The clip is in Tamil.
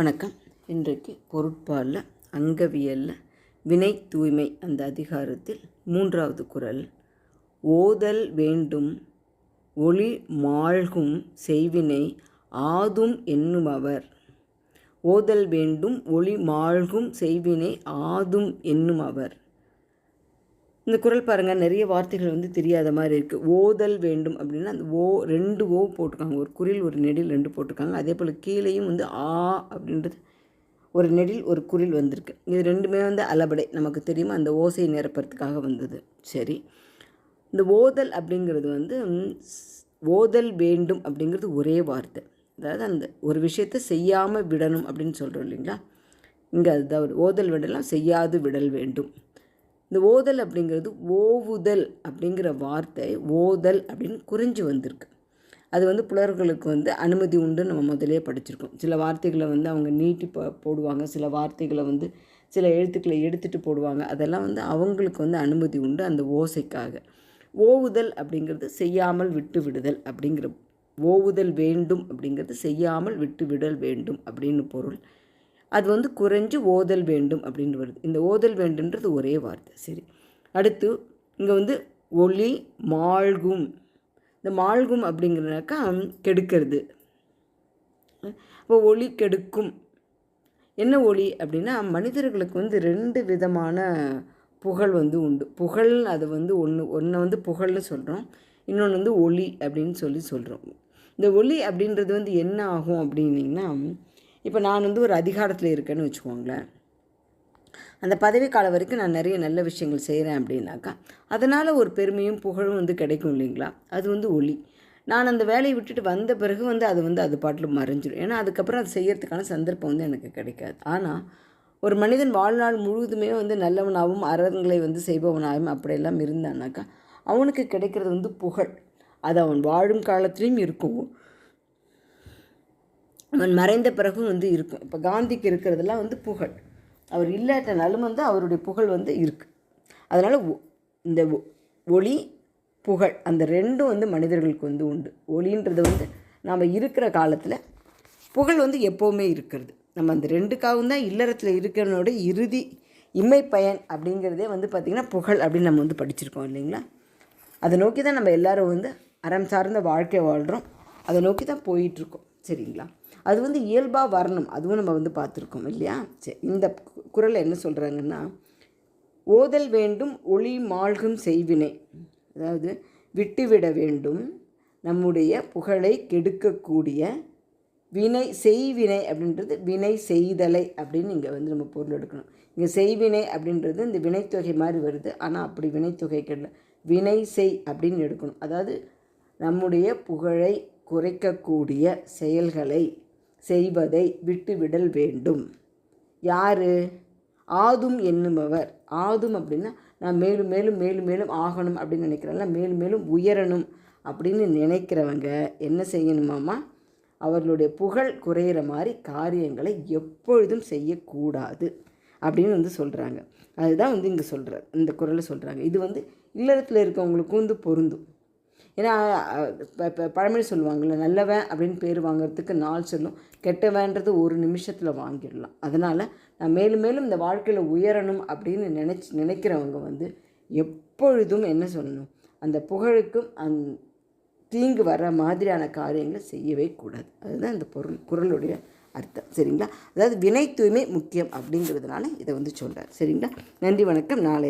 வணக்கம். இன்றைக்கு பொருட்பாலில் அங்கவியலில் வினை தூய்மை அந்த அதிகாரத்தில் மூன்றாவது குரல். ஓதல் வேண்டும் ஒளி மாழ்கும் செய்வினை ஆதும் என்னுமவர் ஓதல் வேண்டும் ஒளி மாழ்கும் செய்வினை ஆதும் என்னும் அவர். இந்த குறள் பாருங்கள் நிறைய வார்த்தைகள் வந்து தெரியாத மாதிரி இருக்குது ஓதல் வேண்டும் அப்படின்னா அந்த ஓ ரெண்டு ஓ போட்டிருக்காங்க. ஒரு குரில் ஒரு நெடில் ரெண்டு போட்டிருக்காங்க. அதே போல் கீழேயும் வந்து ஆ அப்படின்றது ஒரு நெடில் ஒரு குரில் வந்திருக்கு. இது ரெண்டுமே வந்து அலபடை. நமக்கு தெரியுமா? அந்த ஓசையை நிரப்புறதுக்காக வந்தது. சரி. இந்த ஓதல் அப்படிங்கிறது வந்து ஓதல் வேண்டும் அப்படிங்கிறது ஒரே வார்த்தை. அதாவது அந்த ஒரு விஷயத்தை செய்யாமல் விடணும் அப்படின்னு சொல்கிறோம் இல்லைங்களா? இங்கே அதுதான் ஒரு ஓதல் விடலாம் செய்யாது விடல் வேண்டும். இந்த ஓதல் அப்படிங்கிறது ஓவுதல் அப்படிங்கிற வார்த்தை ஓதல் அப்படின்னு குறைஞ்சி வந்திருக்கு. அது வந்து புலர்களுக்கு வந்து அனுமதி உண்டு நம்ம முதலே படிச்சிருக்கோம். சில வார்த்தைகளை வந்து அவங்க நீட்டி ப போடுவாங்க. சில வார்த்தைகளை வந்து சில எழுத்துக்களை எடுத்துகிட்டு போடுவாங்க. அதெல்லாம் வந்து அவங்களுக்கு வந்து அனுமதி உண்டு அந்த ஓசைக்காக. ஓவுதல் அப்படிங்கிறது செய்யாமல் விட்டு விடுதல் அப்படிங்கிற ஓவுதல் வேண்டும் அப்படிங்கிறது செய்யாமல் விட்டு விடல் வேண்டும் அப்படின்னு பொருள். அது வந்து குறைஞ்சு ஓதல் வேண்டும் அப்படின்னு வருது. இந்த ஓதல் வேண்டுன்றது ஒரே வார்த்தை. சரி. அடுத்து இங்கே வந்து ஒளி மாழ்கும். இந்த மாழ்கும் அப்படிங்கிறனாக்கா கெடுக்கிறது. இப்போ ஒளி கெடுக்கும். என்ன ஒளி அப்படின்னா மனிதர்களுக்கு வந்து ரெண்டு விதமான புகழ் வந்து உண்டு. புகழ் அது வந்து ஒன்று ஒன்றை வந்து புகழ்னு சொல்கிறோம் இன்னொன்று வந்து ஒளி அப்படின்னு சொல்லி சொல்கிறோம் இந்த ஒளி அப்படின்றது வந்து என்ன ஆகும் அப்படின்னிங்கன்னா இப்போ நான் வந்து ஒரு அதிகாரத்தில் இருக்கேன்னு வச்சுக்கோங்களேன். அந்த பதவிக்காலம் காலம் வரைக்கும் நான் நிறைய நல்ல விஷயங்கள் செய்கிறேன் அப்படின்னாக்கா அதனால் ஒரு பெருமையும் புகழும் வந்து கிடைக்கும் இல்லைங்களா? அது வந்து ஒளி. நான் அந்த வேலையை விட்டுட்டு வந்த பிறகு வந்து அது வந்து அது பாட்டில் மறைஞ்சிடும் ஏன்னா அதுக்கப்புறம் அது செய்யறதுக்கான சந்தர்ப்பம் வந்து எனக்கு கிடைக்காது. ஆனால் ஒரு மனிதன் வாழ்நாள் முழுவதுமே வந்து நல்லவனாகவும் அறங்களை வந்து செய்பவனாகவும் அப்படியெல்லாம் இருந்தானாக்கா அவனுக்கு கிடைக்கிறது வந்து புகழ். அது அவன் வாழும் காலத்துலேயும் இருக்கும். அவன் மறைந்த பிறகும் வந்து இருக்கும். இப்போ காந்திக்கு இருக்கிறதெல்லாம் வந்து புகழ். அவர் இல்லாட்டனாலும் வந்து அவருடைய புகழ் வந்து இருக்குது அதனால் ஒ- இந்த ஒ- ஒளி புகழ் அந்த ரெண்டும் வந்து மனிதர்களுக்கு வந்து உண்டு. ஒளின்றது வந்து நாம் இருக்கிற காலத்தில் புகழ் வந்து எப்போவுமே இருக்கிறது. நம்ம அந்த ரெண்டுக்காகவும் தான் இல்லறத்தில் இருக்கிறனோட இறுதி இம்மை பயன் அப்படிங்கிறதே வந்து பார்த்திங்கன்னா புகழ் அப்படின்னு நம்ம வந்து படிச்சிருக்கோம் இல்லைங்களா? அதை நோக்கி தான் நம்ம எல்லோரும் வந்து அறம் சார்ந்த வாழ்க்கை வாழ்கிறோம் அதை நோக்கி தான் போயிட்டுருக்கோம். சரிங்களா? அது வந்து இயல்பாக வரணும். அதுவும் நம்ம வந்து பார்த்துருக்கோம் இல்லையா? சரி இந்த கு- என்ன சொல்கிறாங்கன்னா ஓதல் வேண்டும் ஒளி மாழ்கும் செய்வினை. அதாவது விட்டுவிட வேண்டும் நம்முடைய புகழை கெடுக்கக்கூடிய வினை செய்வினை அப்படின்றது வினை செய்தலை அப்படின்னு இங்கே வந்து நம்ம பொருள் எடுக்கணும். இங்கே செய்வினை அப்படின்றது இந்த வினைத்தொகை மாதிரி வருது. ஆனால் அப்படி வினைத்தொகை கிடையாது வினை செய் அப்படின்னு எடுக்கணும். அதாவது நம்முடைய புகழை குறைக்கக்கூடிய செயல்களை செய்வதை விட்டுவிடல் வேண்டும். யார்? ஆதும் என்னுபவர் ஆதும் அப்படின்னா நான் மேலும் மேலும் மேலும் மேலும் ஆகணும் அப்படின்னு நினைக்கிறேன்ல. மேலும் மேலும் உயரணும் அப்படின்னு நினைக்கிறவங்க என்ன செய்யணுமாம்மா? அவர்களுடைய புகழ் குறையிற மாதிரி காரியங்களை எப்பொழுதும் செய்யக்கூடாது அப்படின்னு வந்து சொல்கிறாங்க அதுதான் வந்து இங்கே சொல்கிறார் இந்த குரலை சொல்கிறாங்க இது வந்து இல்லறத்தில் இருக்கவங்களுக்கும் வந்து பொருந்தும். ஏன்னா இப்போ இப்போ பழமொழி சொல்லுவாங்கள்ல நல்லவன் அப்படின்னு பேர் வாங்குறதுக்கு நாள் சொல்லும். கெட்டவன்றது ஒரு நிமிஷத்தில் வாங்கிடலாம். அதனால் நான் மேலும் மேலும் இந்த வாழ்க்கையில் உயரணும் அப்படின்னு நினச்சி நினைக்கிறவங்க வந்து எப்பொழுதும் என்ன சொல்லணும்? அந்த புகழுக்கும் அந் தீங்கு வர மாதிரியான காரியங்களை செய்யவே கூடாது. அதுதான் இந்த பொருள் குரலுடைய அர்த்தம். சரிங்களா? அதாவது வினை தூய்மை முக்கியம் அப்படிங்கிறதுனால இதை வந்து சொல்கிறார் சரிங்களா? நன்றி வணக்கம். நாளை